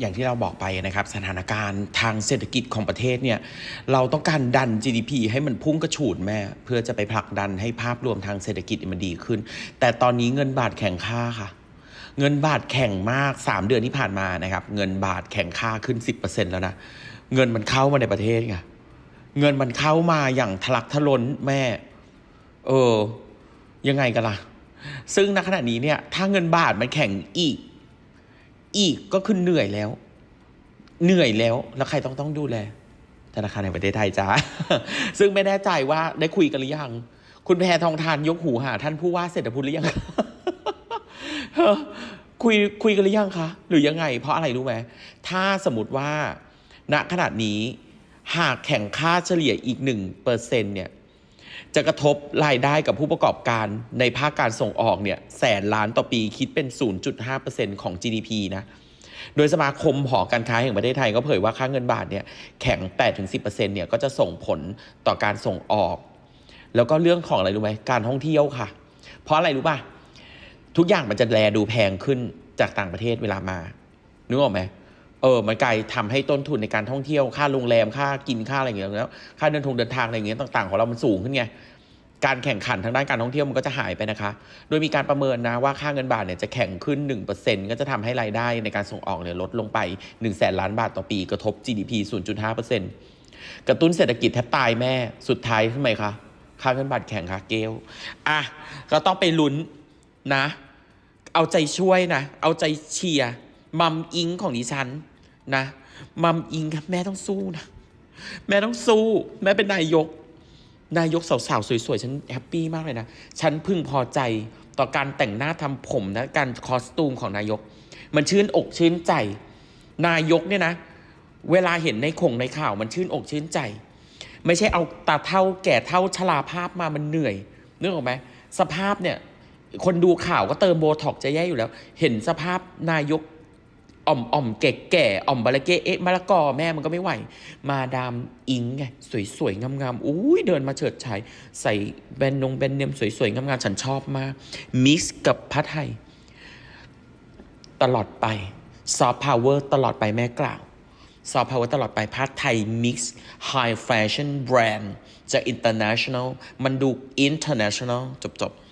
อย่างที่เราบอกไปนะครับสถานการณ์ทางเศรษฐกิจของประเทศเนี่ยเราต้องการดัน GDP ให้มันพุ่งกระฉูดแม่ เพื่อจะไปผลักดันให้ภาพรวมทางเศรษฐกิจมันดีขึ้น แต่ตอนนี้เงินบาทแข็งค่าค่ะ เงินบาทแข็งมาก 3 เดือนที่ผ่านมานะครับ เงินบาทแข็งค่าขึ้น 10%แล้วนะเงินมันเข้ามาในประเทศไงเงินมันเข้ามาอย่างทะลักทะล้นแม่ เออ ยังไงกันล่ะ ซึ่งณขณะนี้เนี่ย ถ้าเงินบาทมันแข็งอีก อีกก็คือเหนื่อยแล้ว เหนื่อยแล้ว แล้วใครต้องต้องดูแล ธนาคารแห่งประเทศไทยจ้าซึ่งไม่แน่ใจว่าได้คุยกันหรือยัง คุณแพทองทานยกหูหา ท่านผู้ว่าเศรษฐพุทธหรือยังคุยคุยกันหรือยังคะ หรือยังไง เพราะอะไรรู้ไหมถ้าสมมติว่า ณขนาดนี้หากแข่งค่าเฉลี่ยอีกหนึ่งเปอร์เซ็นเนี่ย จะกระทบรายได้กับผู้ประกอบการในภาคการส่งออกเนี่ยแสนล้านต่อปีคิดเป็น 0.5%ของ GDP นะ โดยสมาคมหอการค้าแห่งประเทศไทยก็เผยว่าค่าเงินบาทเนี่ยแข็ง 8-10%เนี่ยก็จะส่งผลต่อการส่งออก แล้วก็เรื่องของอะไรรู้ไหมการท่องเที่ยวค่ะ เพราะอะไรรู้ป่ะทุกอย่างมันจะแลดูแพงขึ้นจากต่างประเทศเวลามานึกออกไหม เออมันกลายทำให้ต้นทุนในการท่องเที่ยวค่าโรงแรมค่ากินค่าอะไรอย่างเงี้ยแล้วค่าเดินทงเดินทางอะไรอย่างเงี้ยต่างๆของเรามันสูงขึ้นไงการแข่งขันทางด้านการท่องเที่ยวมันก็จะหายไปนะคะ โดยมีการประเมินนะว่าค่าเงินบาทเนี่ยจะแข่งขึ้น 1%ก็จะทำให้รายได้ในการส่งออกเนี่ยลดลงไป1 0 0 0 0แสนล้านบาทต่อปีกระทบ GDP 0.5%กระตุ้นเศรษฐกิจแทบตายแม่สุดท้ายทำไมคะค่าเงินบาทแข็งค่ะเกลอะก็ต้องไปลุ้นนะ เอาใจช่วยนะ เอาใจเชียร์ มัมอิงของดิฉันนะมัมอิงครับแม่ต้องสู้นะ แม่ต้องสู้ แม่เป็นนายก นายกสาวๆสวยๆ ฉันแฮปปี้มากเลยนะ ฉันพึงพอใจต่อการแต่งหน้าทำผมและการคอสตูมของนายก มันชื่นอกชื่นใจ นายกเนี่ยนะ เวลาเห็นในคงในข่าว มันชื่นอกชื่นใจ ไม่ใช่เอาตาเท่าแก่เท่าชราภาพมามันเหนื่อยนึกออกไหมสภาพเนี่ยคนดูข่าวก็เติมโบท็อกจะแย่อยู่แล้ว เห็นสภาพนายก อ่อมอ่อมแก่แก่ๆอ่อมบาลเกเอ๊ะมะละกอแม่มันก็ไม่ไหว มาดามอิงไงสวยๆงามๆอุ้ยเดินมาเฉิดฉายใส่แบรนด์นงแบรนด์เนมสวยๆงามๆฉันชอบมากมิกซ์กับผ้าไทย ตลอดไปซอฟต์พาวเวอร์ตลอดไปแม่กล่าวซอฟต์พาวเวอร์ตลอดไปผ้าไทยมิกซ์ไฮแฟชั่นแบรนด์จะ international มันดู international จบๆ